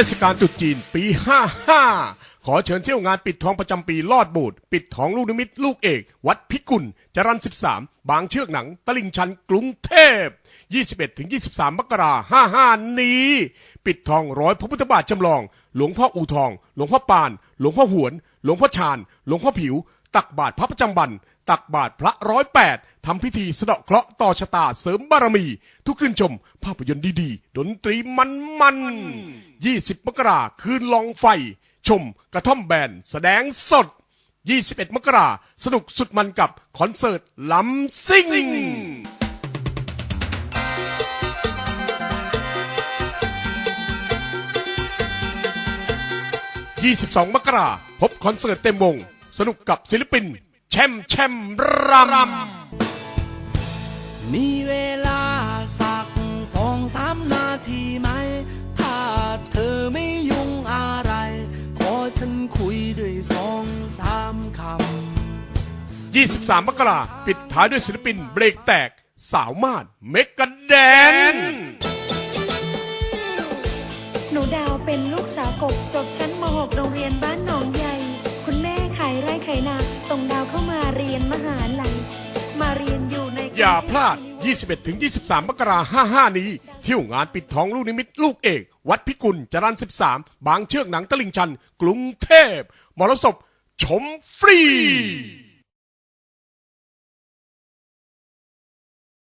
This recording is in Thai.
ทศกาลตรุษจีนปี 55 ขอเชิญเที่ยวงานปิดทองประจำปีลอดโบูดปิดทองลูกนิมิตลูกเอก วัดพิกุลจรัน13 บางเชือกหนัง ตลิ่งชันกรุงเทพ 21-23 มกราคม55 นี้ ปิดทองร้อยพระพุทธบาทจำลอง หลวงพ่ออูทอง หลวงพ่อปาน หลวงพ่อหวน หลวงพ่อชาญ หลวงพ่อผิว ตักบาทพระประจำบัน ตักบาทพระร้อยแปดทำพิธีสะเดาะเคราะห์ต่อชะตาเสริมบารมี ทุกคืนชม ภาพยนตร์ดีๆ ดนตรีมันมันๆ20มกราคืนลองไฟ ชมกระท่อมแบนแสดงสด 21 มกราสนุกสุดมันกับคอนเสิร์ตล้ำซิ่ง22 มกราพบคอนเสิร์ตเต็มวง สนุกกับศิลปิน แชมป์แชมป์รำมีเวลาสักสองสามนาทีไหม ถ้าเธอไม่ยุ่งอะไร ขอฉันคุยด้วยสองสามคำ 23 มกราปิดท้ายด้วยศิลปินเบรกแตกสาวมาดเมกะแดน หนูดาวเป็นลูกสาวกบจบชั้นม .6 โรงเรียนบ้านหนองใหญ่ คุณแม่ขายไร่ขนา ส่งดาวเข้ามาเรียนมหาลัย มาเรียนอยู่ในอย่าพลาด 21-23 มกราคม55 นี้เที่ยวงานปิดทองลูกนิมิตลูกเอก วัดพิกุลจรัน13 บางเชือกหนังตลิ่งชัน กรุงเทพมรสพชมฟรี